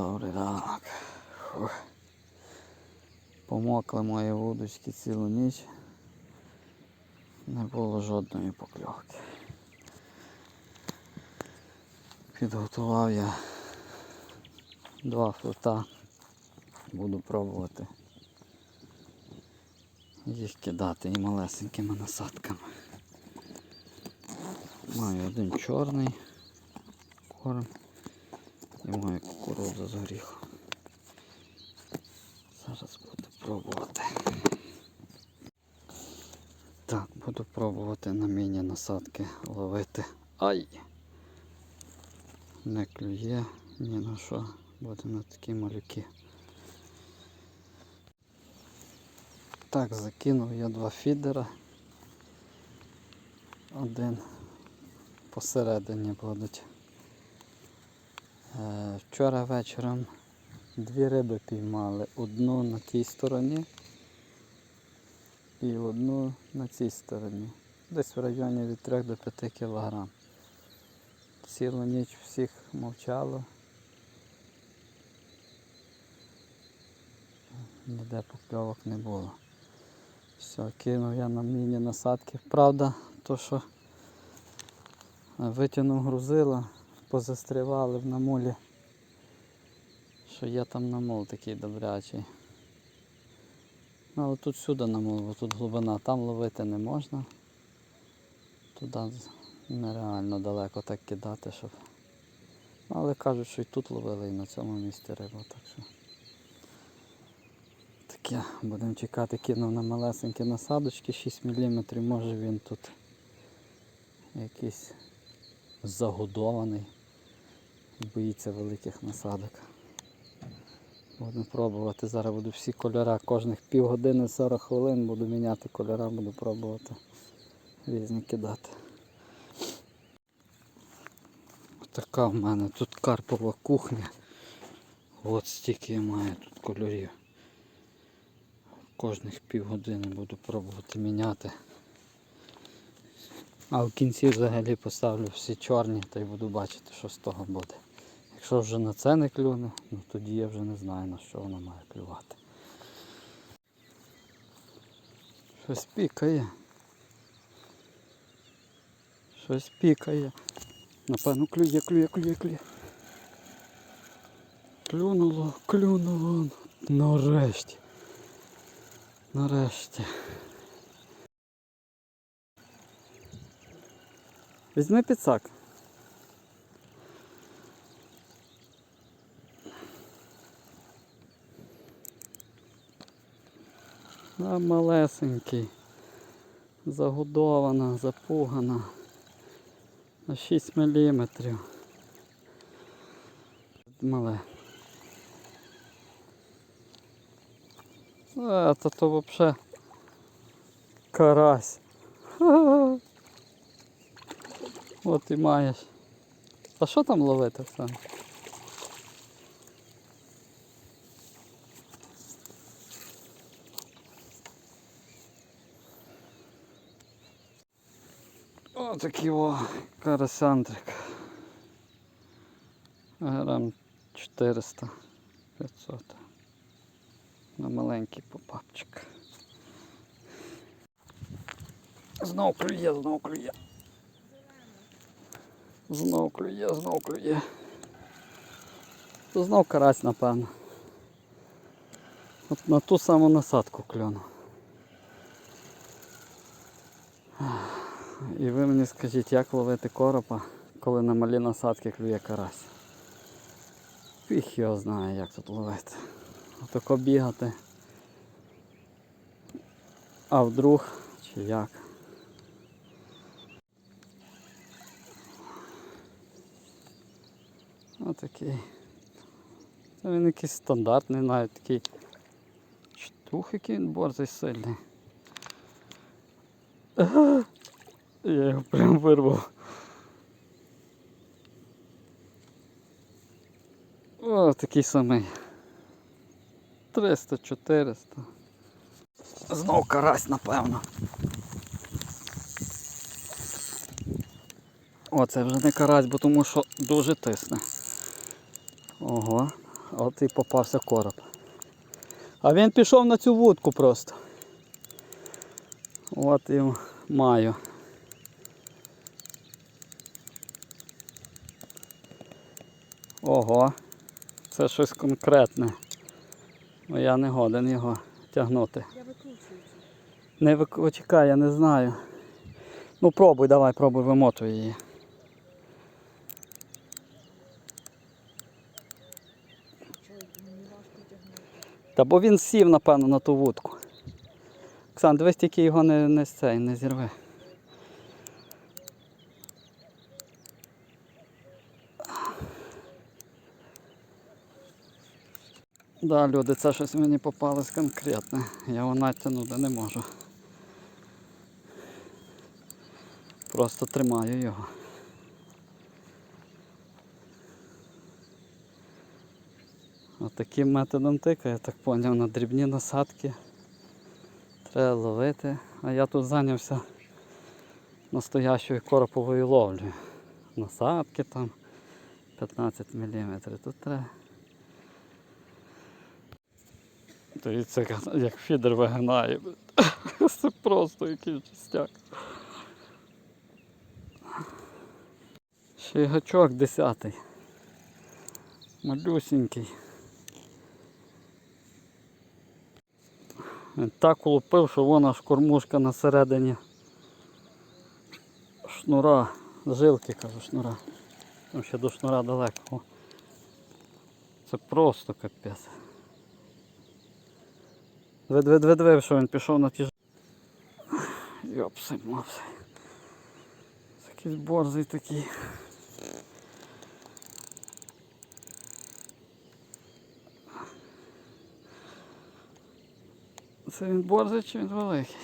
Добрий ранок. Фух. Помокли мої вудочки цілу ніч. Не було жодної покльовки. Підготував я два фрута. Буду пробувати їх кидати і малесенькими насадками. Маю один чорний корм і маю кукурудзу з горіхом. Зараз буду пробувати. Так, буду пробувати на міні-насадки ловити. Ай! Не клює ні на що, буде на такі малюки. Так, закинув я два фідера. Один посередині будуть. Е, Вчора вечором дві риби піймали. Одну на тій стороні і одну на цій стороні. Десь в районі від 3 до 5 кг. Цілу ніч всіх мовчало. Ніде покльовок не було. Все, кинув я на міні насадки. Правда, то що витягнув грузила, позастрівали в намолі, що є там намол такий добрячий. Ну, але тут всюди намол, бо тут глибина, там ловити не можна. Туди нереально далеко так кидати, щоб. Ну, але кажуть, що і тут ловили, і на цьому місці рибу, так що. Таке, будемо чекати, кинув на малесенькі насадочки 6 мм, може він тут якийсь загодований, боїться великих насадок. Будемо пробувати. Зараз буду всі кольори, кожних півгодини 40 хвилин буду міняти кольори, буду пробувати різні кидати. Така в мене тут карпова кухня. От стільки я маю тут кольорів. Кожних півгодини буду пробувати міняти. А в кінці взагалі поставлю всі чорні та й буду бачити, що з того буде. Якщо вже на це не клюне, ну тоді я вже не знаю на що вона має клювати. Щось пікає. Щось пікає. Напевно клює, клює, клює, клює. Клюнуло, клюнуло. Нарешті. Нарешті. Візьми підсак. А малесенький. Загодована, запугана. На 6 міліметрів. Мале. А, то то взагалі карась. Ха-ха. От і маєш. А що там ловити все? О, такий о, карасянтрик. Грам 400 500 на маленький попапчик. Знов клює, знов клює. Знов клює, знов клює. Знов карась, напевно. От на ту саму насадку клюну. І ви мені скажіть, як ловити коропа, коли на малі насадки клює карась. Фіг його знає, як тут ловити. Отако бігати. А вдруг чи як? Отакий. Це він якийсь стандартний, навіть такий штух, який він борзий сильний. Я його прям вирвав. О, такий самий. 300-400. Знов карась, напевно. О, це вже не карась, бо тому що дуже тисне. Ого, от і попався короб. А він пішов на цю вудку просто. От і маю. Ого, це щось конкретне. Ну, я не годен його тягнути. Я викручую. Не вик... чекай, я не знаю. Ну пробуй, давай, пробуй, вимотуй її. Та бо він сів, напевно, на ту вудку. Оксан, дивись, тільки його не, не, цей, не зірви. Да, люди, це щось мені попалось конкретне. Я його натягнути не можу. Просто тримаю його. Отаким методом тика, я так поняв, на дрібні насадки треба ловити. А я тут зайнявся настоящою короповою ловлею. Насадки там 15 мм. Тут треба. Дивіться, як- як фідер вигинає. Це просто якийсь чистяк. Ще й гачок 10. Малюсенький. Так улупив, що вона аж кормушка на середині шнура, жилки кажу шнура. Там ще до шнура далеко. Це просто капець. Диви, диви, диви, що він пішов на ті ж. Йопси, мопси. Це якийсь борзий такий. Це він борзий чи він великий?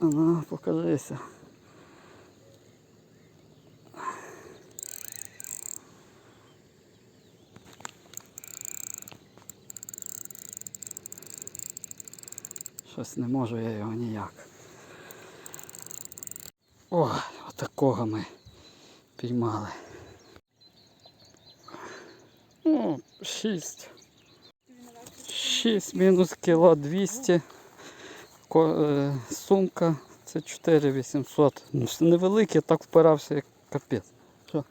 Ага, покажися. Щось не можу я його ніяк. Ой, отакого ми піймали. Ну, 6. 6 мінус кіло 200. Е, Сумка це 4800. Ну, це невеликий, так впирався, як капець. Що?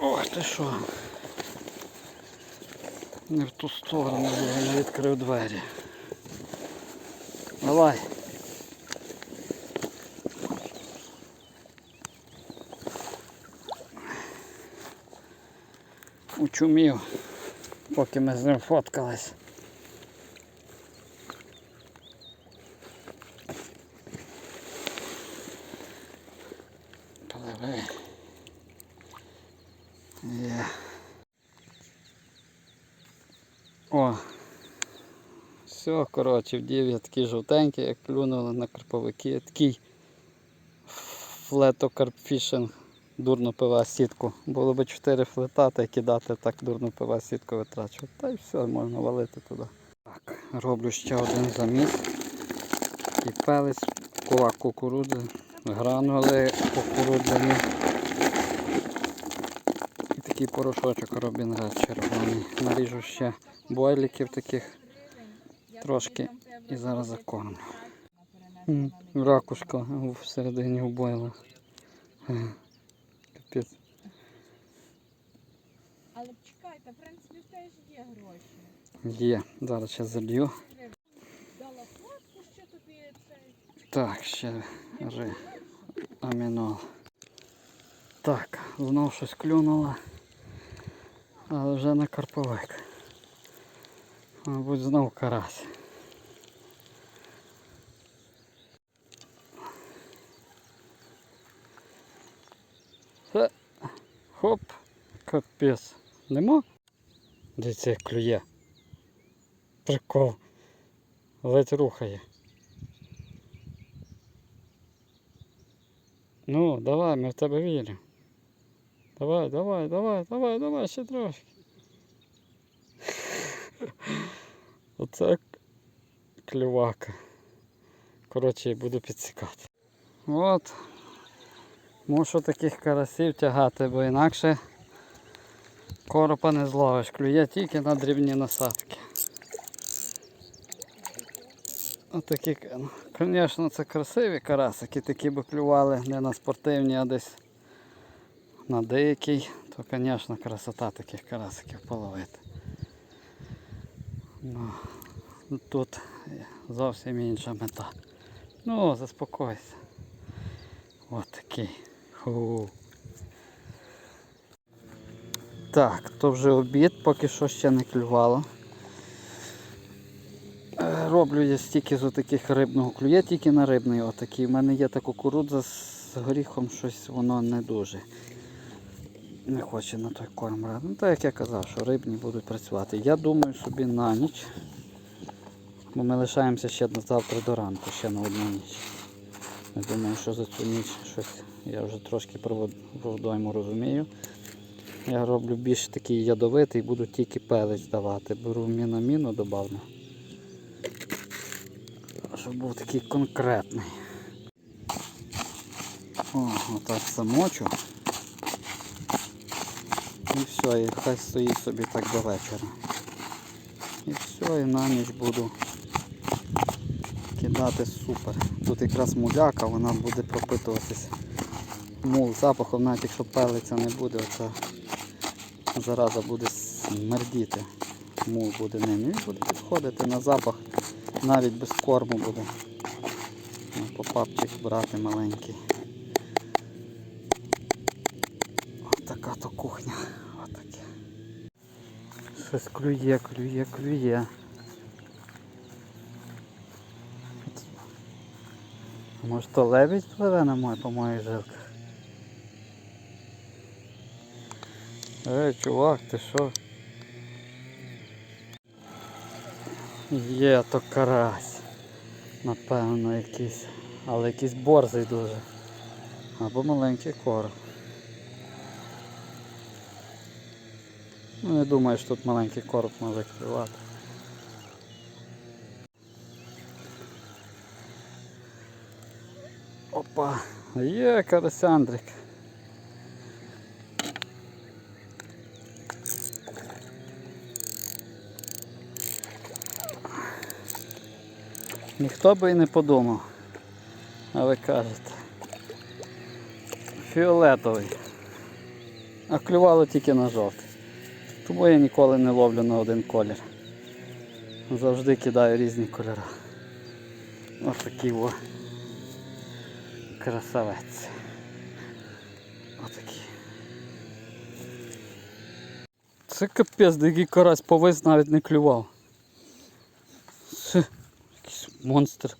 Ой, ти що? Не в ту сторону, я не відкрив двері. Давай. Учумів, поки ми з ним фоткались. Пливи. Є. О. Все, коротше, вдів я такі жовтенькі, як плюнули на карповики. Такий флетокарпфішинг, дурно пива сітку. Було б 4 флета, та кидати так дурно пива сітку витрачувати. Та й все, можна валити туди. Так, роблю ще один заміс. І пелець, кулак кукурудзи, гранули кукурудзяні. І такий порошочок Робін Ред червоний. Наріжу ще бойліків таких трошки і зараз закормлю. М, Ракушка всередині убойла. Е, Капець. Але чекайте, в принципі, теж є гроші. Є, зараз ще залью. Дала фотку, що тобі цей. Так, ще ри. Амінол. Так, знов щось клюнуло. Але вже на карповик. Мабуть, знов карась. Е, Хоп, капець. Нема? Дивіться, як клює. Прикол. Ледь рухає. Ну, давай, ми в тебе віримо. Давай, давай, давай, давай, давай, ще трошки. Оце клювака. Коротше, буду підсікати. От. Мушу таких карасів тягати, бо інакше коропа не зловиш. Клює тільки на дрібні насадки. Отакі, ну, звісно, це красиві карасики, такі би клювали не на спортивні, а десь на дикий, то, звісно, красота таких карасиків половити. Ну, тут зовсім інша мета. Ну, заспокойся. Ось такий. Ху. Так, то вже обід, поки що ще не клювало. Е, Роблю я стільки з таких рибного клює, тільки на рибний отакий. У мене є та кукурудза з горіхом, щось воно не дуже. Не хоче на той корм брати. Ну, так як я казав, що рибні будуть працювати. Я думаю собі на ніч. Бо ми лишаємося ще завтра до ранку, ще на одну ніч. Я думаю, що за цю ніч щось я вже трошки водойму розумію. Я роблю більш такий ядовитий, буду тільки пелець давати. Беру мінаміну добавлю. Щоб був такий конкретний. О, отак замочу. Все, і хай стоїть собі так до вечора. І все, і на ніч буду кидати супер. Тут якраз муляка, вона буде пропитуватися мул запахом, навіть якщо пелиця не буде, оця зараза буде смердіти. Мул буде ним. Він буде підходити на запах, навіть без корму буде. Ну, Попапчик брати маленький. Ось така то кухня. Отаке. Щось клює, клює, клює. Може то лебідь пливе на мой, по моїх жилках? Ей, чувак, ти що? Є то карась. Напевно якийсь. Але якийсь борзий дуже. Або маленький короб. Ну не думаю, що тут маленький короб може клювати. Опа, є карасяндрик. Ніхто би і не подумав. А ви кажете. Фіолетовий. А клювало тільки на жовтий. Тому я ніколи не ловлю на один колір. Завжди кидаю різні кольори. Ось такий о. Красавець. Це капець, який карась повис навіть не клював. Це якийсь монстр.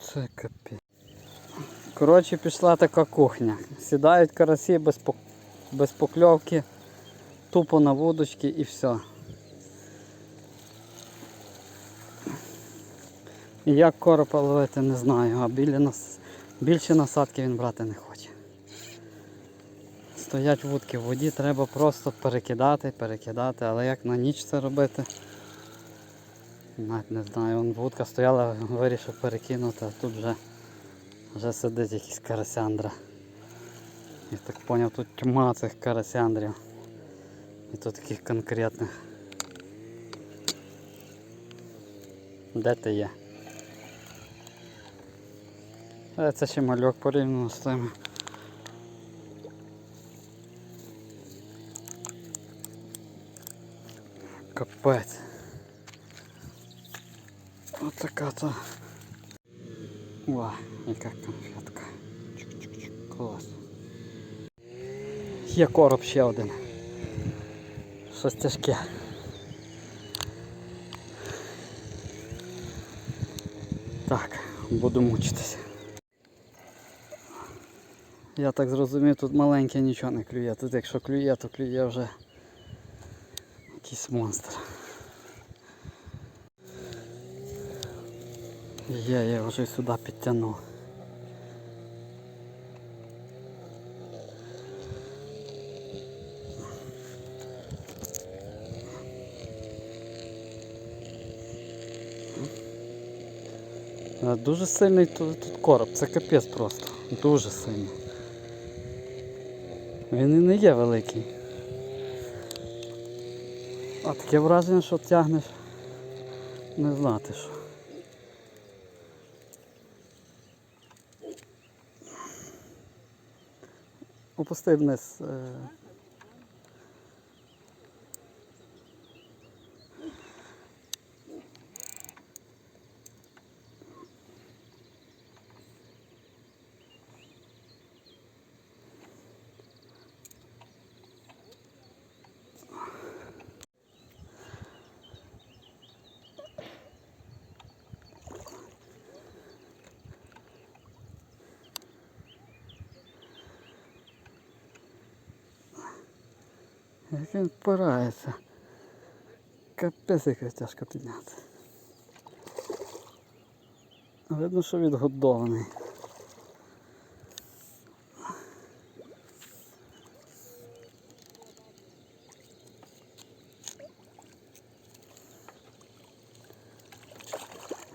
Це капець. Коротше, пішла така кухня. Сідають карасі без, без покльовки, тупо на вудочки і все. Як коропа ловити, не знаю, а нас... більше насадки він брати не хоче. Стоять вудки в воді, треба просто перекидати, перекидати, але як на ніч це робити? Навіть не знаю, Вон вудка стояла, вирішив перекинути, а тут вже, вже сидить якийсь карасяндра. Я так зрозумів, тут тьма цих карасяндрів. І тут таких конкретних. Де ти є? Е, Це ще мальок порівняно з тими. Капець. Отака то. О, яка конфетка. Чик-чик-чик. Клас. Є короб ще один. Щось тяжке. Так, буду мучитися. Я так зрозумів, тут маленьке нічого не клює. Тут якщо клює, то клює вже якийсь монстр. Є, я вже сюди підтягнув. Дуже сильний тут, тут короб, це капець просто. Дуже сильний. Він і не є великий. А таке враження, що тягнеш. Не знати що. Опусти вниз. Як він впирається. Капець яке тяжко підняти. Видно, що відгодований.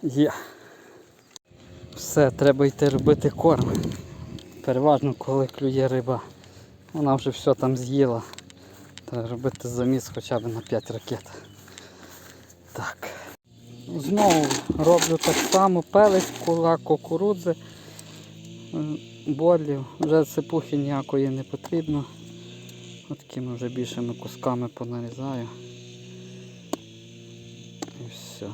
Є. Все, треба йти робити корм. Переважно, коли клює риба. Вона вже все там з'їла. Робити заміс хоча б на 5 ракет. Так. Знову роблю так само, пелець, кула кукурудзи, болів. Вже сипухи ніякої не потрібно. От такими вже більшими кусками понарізаю. І все.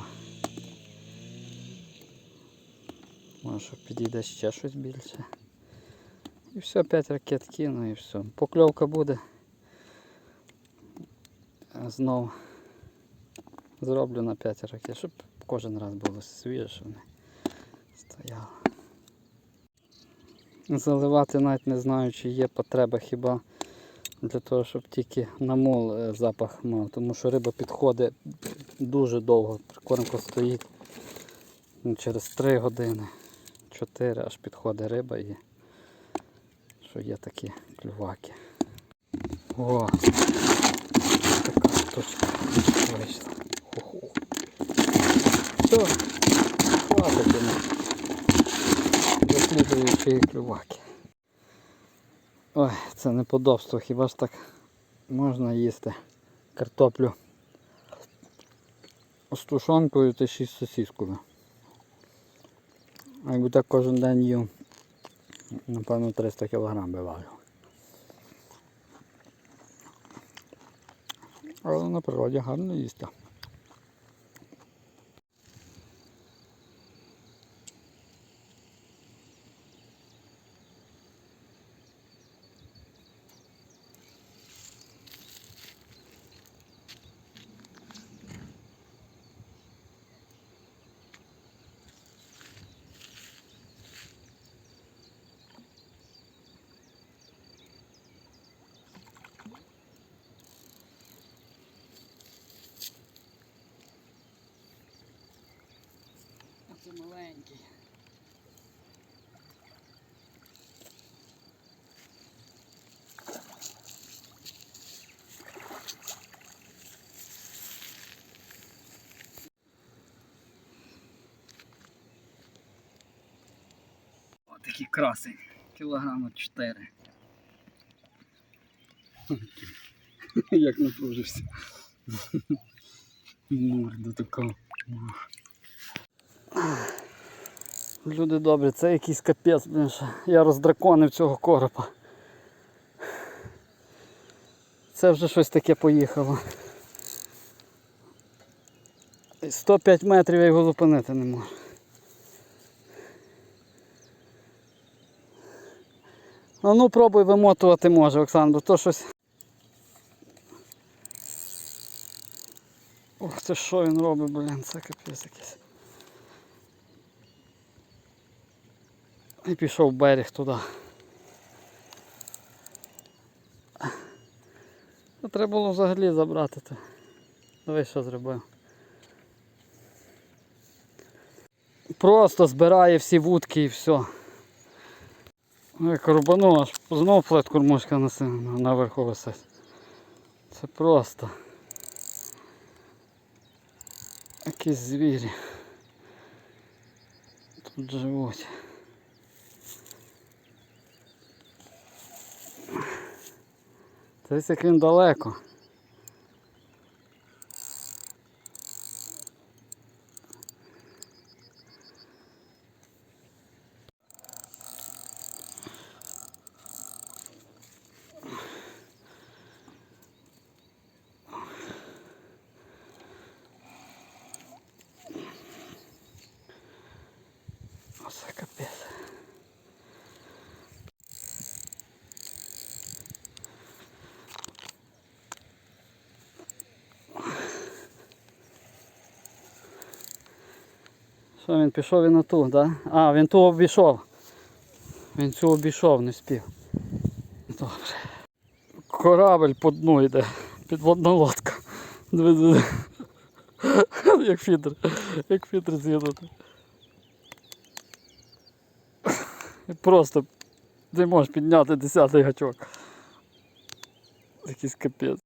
Може підійде ще щось більше. І все, 5 ракет кину і все. Покльовка буде. А Знову зроблю на 5 ракет, щоб кожен раз було свіже, щоб вони стояли. Заливати навіть не знаю, чи є потреба хіба для того, щоб тільки намол е, запах мав, тому що риба підходить дуже довго, прикормка стоїть ну, через 3 години, 4 аж підходить риба і що є такі клюваки. О! Точка вийшла. Ху-ху. Все, хватить йому. Досліджуючи клюваки. Ой, це неподобство, хіба ж так можна їсти картоплю з тушонкою та ще й з сосіскою. А якби так кожен день їв, напевно 300 кг би важив. Але на природі гарно їсти. Це маленький. Такий красень. Кілограма 4. Як напружився. Морда така. Люди добрі, це якийсь капець, я роздраконив цього коропа. Це вже щось таке поїхало. 105 метрів я його зупинити не можу. А ну пробуй вимотувати може, Оксан, бо то щось. Ох, це що він робить, блін, це капець якийсь. І пішов берег туди. Ну, треба було взагалі забрати то. Дивись, що зробив. Просто збирає всі вудки і все. Ну, Як рубану, аж знову плет кормушка на наверху висить. Це просто. Якісь звірі. Тут тут як він далеко. Оце капець. Що він пішов і на ту? Да? А, він ту обійшов. Він цю обійшов, не спів. Добре. Корабель по дну йде. Підводна лодка. Як фідер. Як фідер з'їдати. Просто ти можеш підняти десятий гачок. Якийсь капець.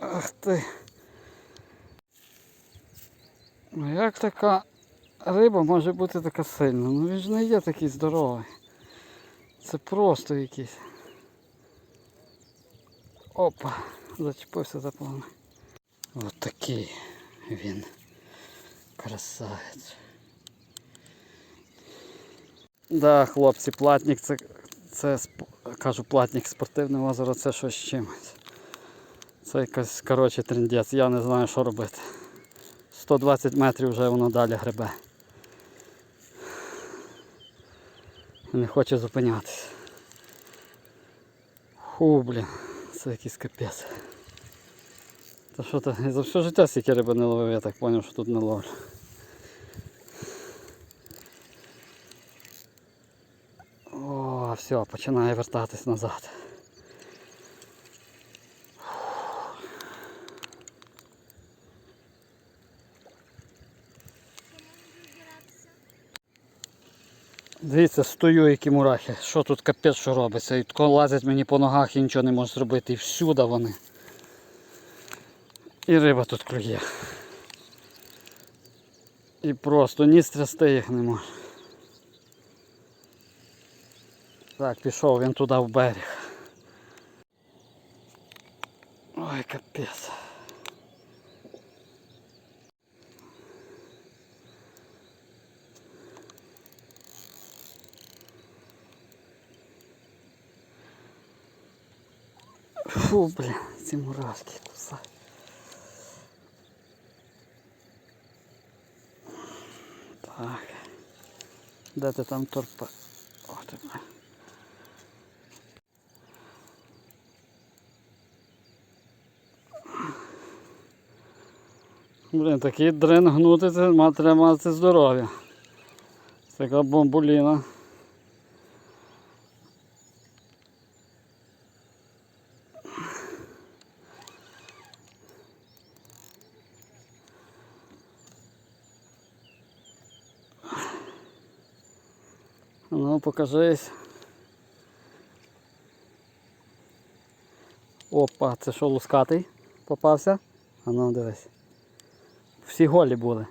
Ах ти. Ну як така риба може бути така сильна? Ну він ж не є такий здоровий. Це просто якийсь. Опа, зачепився за план. Ось такий він. Красавець. Да, хлопці, платник це, це кажу, платник спортивне озеро це щось з чимось. Це якась, коротше, трендець, я не знаю, що робити. 120 метрів вже воно далі гребе. Не хоче зупинятися. Фу, блін, це якийсь капець. Та що то, за все життя стільки риби не ловив, я так зрозумів, що тут не ловлю. О, все, починає вертатись назад. Дивіться, стою, які мурахи. Що тут капець що робиться? І тако лазять мені по ногах і нічого не можу зробити. І всюди вони. І риба тут клює. І просто ні стрясти їх не можу. Так, пішов він туди в берег. Ой, капець. Фу, бля, ці муравки кусають. Так. Де ти там торпа? Ти. бля. Блін, такий дрин гнути, треба мати здоров'я. Така бомбуліна. Ну, покажись. Опа, це що лускатий попався? А ну дивись. Всі голі були.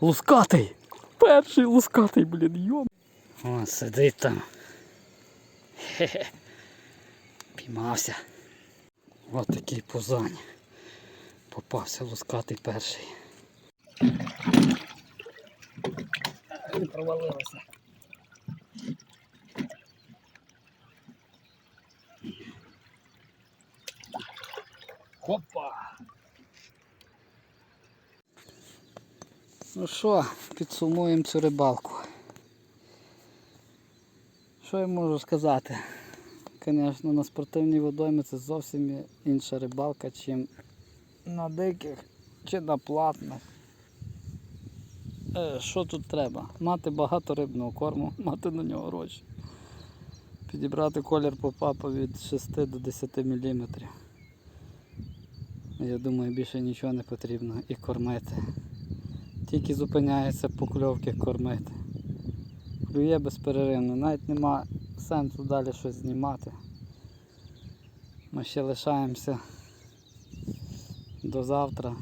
Лускатий! Перший лускатий, блін, йом. О, сидить там. Хе-хе. Піймався. Ось такий пузань. Попався лускатий перший. Провалилося. Хопа! Ну що, підсумуємо цю рибалку. Що я можу сказати? Звісно, на спортивній водоймі це зовсім інша рибалка, чим на диких чи на платних. Е, що тут треба? Мати багато рибного корму, мати на нього гроші. Підібрати колір попапа від 6 до 10 мм. Я думаю, більше нічого не потрібно і кормити. тільки зупиняється покльовки кормити. Клює безперервно, навіть нема сенсу далі щось знімати. Ми ще лишаємося до завтра.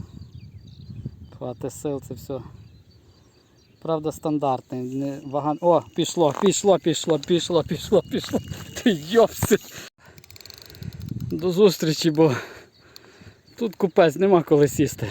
Хвати сил, це все. Правда, стандартний. Не ваган... О, пішло, пішло, пішло, пішло, пішло, пішло. Ти йопси. До зустрічі, бо тут купець нема коли сісти.